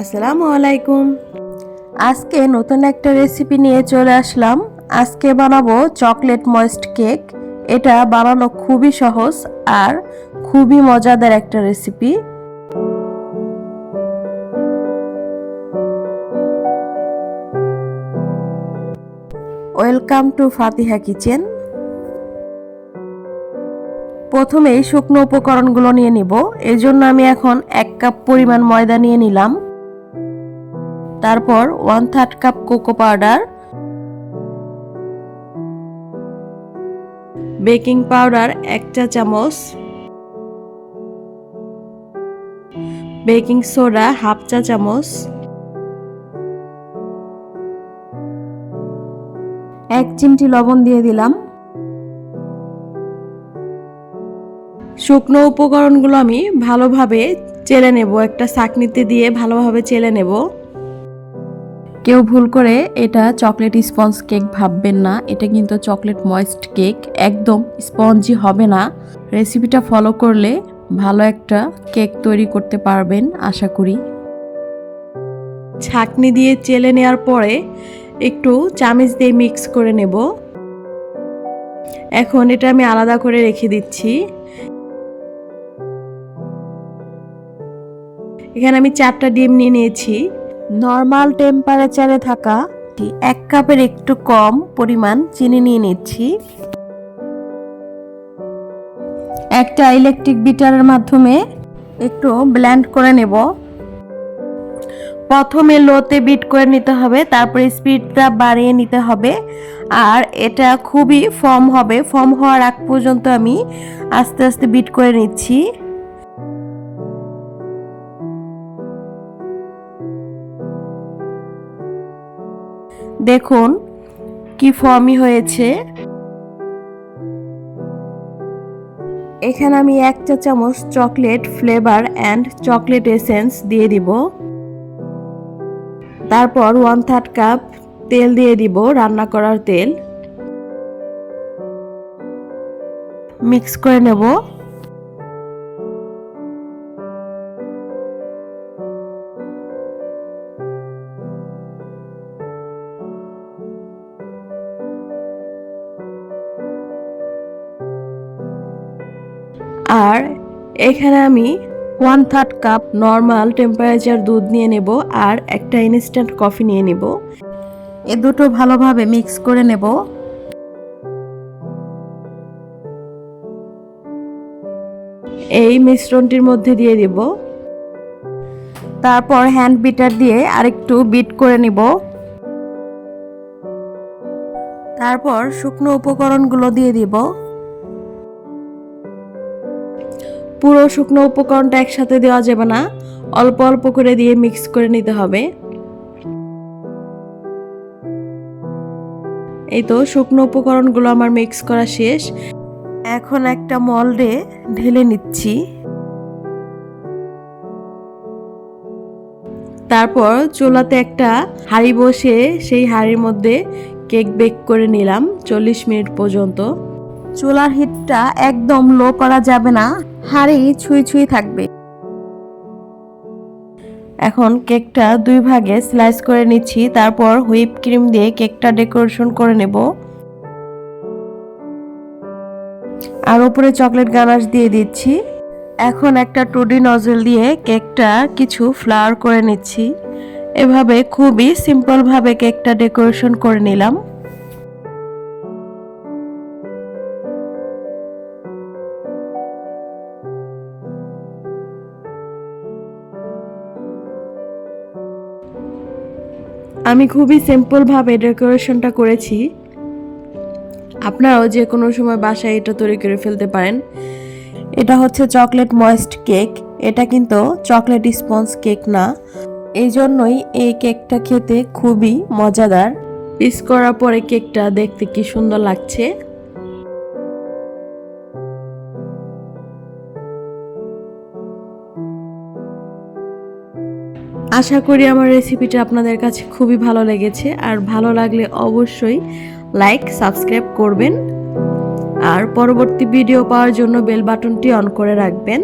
আসসালামু আলাইকুম। আজকে নতুন একটা রেসিপি নিয়ে চলে আসলাম। আজকে বানাবো চকলেট ময়েস্ট কেক এটা বানানো খুবই সহজ আর খুবই মজাদার একটা recipe welcome to Fatiha kitchen প্রথমেই শুকনো উপকরণগুলো নিয়ে নিব। এর জন্য আমি এখন এক কাপ পরিমাণ ময়দা নিয়ে নিলাম। তারপর one third cup cocoa powder baking powder এক চা চামচ বেকিং সোডা হাফ চা চামচ, এক চিমটি লবণ দিয়ে দিলাম। শুকনো উপকরণগুলো আমি ভালোভাবে চেলে নেব, একটা চাকনিতে দিয়ে ভালোভাবে চেলে নেব। কেউ ভুল করে এটা চকলেট স্পঞ্জ কেক ভাববেন না, এটা কিন্তু চকলেট ময়েস্ট কেক একদম স্পঞ্জি হবে না। রেসিপিটা ফলো করলে ভালো একটা কেক তৈরি করতে পারবেন, আশা করি। ছাকনি দিয়ে চেলে নেওয়ার পরে একটু চামচ দিয়ে মিক্স করে নেব। এখন এটা আমি আলাদা করে রেখে দিচ্ছি। এখানে আমি চারটা ডিম নিয়ে নিয়েছি। নর্মাল টেম্পারেচারে থাকা এক কাপের একটু কম পরিমাণ চিনি নিয়ে নিচ্ছি। একটা ইলেকট্রিক বিটারের মাধ্যমে একটু ব্ল্যান্ড করে নেব। প্রথমে লোতে বিট করে নিতে হবে, তারপরে স্পিডটা বাড়িয়ে নিতে হবে। আর এটা খুবই ফর্ম হবে। ফর্ম হওয়ার আগ পর্যন্ত আমি আস্তে আস্তে বিট করে নিচ্ছি। দেখুন কি ফর্মই হয়েছে। এখানে আমি এক চা চামচ chocolate flavour and chocolate essence দিয়ে দিব। তারপর ওয়ান থার্ড কাপ তেল দিয়ে দিব রান্না করার তেল। মিক্স করে নেব। আর এখানে আমি one third cup normal temperature দুধ নিয়ে নেব আর একটা ইনস্ট্যান্ট কফি নিয়ে নেব। এ দুটো ভালোভাবে মিক্স করে নেব। এই মিশ্রণটির মধ্যে দিয়ে দিব। তারপর হ্যান্ড বিটার দিয়ে আরেকটু বিট করে নিব। তারপর শুকনো উপকরণগুলো দিয়ে দিব। পুরো শুকনো উপকরণটা একসাথে দেওয়া যাবে না। অল্প অল্প করে দিয়ে মিক্স করে নিতে হবে। এই তো শুকনো উপকরণগুলো আমার মিক্স করা শেষ। এখন একটা মল্ডে ঢেলে নিচ্ছি। তারপর চুলাতে একটা হাঁড়ি বসে সেই হাঁড়ির মধ্যে কেক বেক করে নিলাম, চল্লিশ মিনিট পর্যন্ত। চুলার হিটটা একদম লো করা যাবে না। হাঁড়ি ছুঁই ছুঁই থাকবে। এখন কেকটা দুই ভাগে স্লাইস করে নিচ্ছি, তারপর হুইপ ক্রিম দিয়ে কেকটা ডেকোরেশন করে নেব। আর উপরে চকলেট গানাশ দিয়ে দিচ্ছি। এখন একটা টুডি নজল দিয়ে কেকটা কিছু ফ্লাওয়ার করে নিচ্ছি। এভাবে খুবই সিম্পলভাবে কেকটা ডেকোরেশন করে নিলাম। আমি খুবই সিম্পলভাবে ডেকোরেশনটা করেছি। আপনারাও যে কোনো সময় বাসায় এটা তৈরি করে ফেলতে পারেন। এটা হচ্ছে চকলেট ময়েস্ট কেক এটা কিন্তু চকলেট স্পঞ্জ কেক না। এই জন্যই এই কেকটা খেতে খুবই মজাদার। পিস করার পরে কেকটা দেখতে কি সুন্দর লাগছে। আশা করি আমার রেসিপিটা আপনাদের কাছে খুবই ভালো লেগেছে। আর ভালো লাগলে অবশ্যই লাইক সাবস্ক্রাইব করবেন। আর পরবর্তী ভিডিও পাওয়ার জন্য বেল বাটনটি অন করে রাখবেন।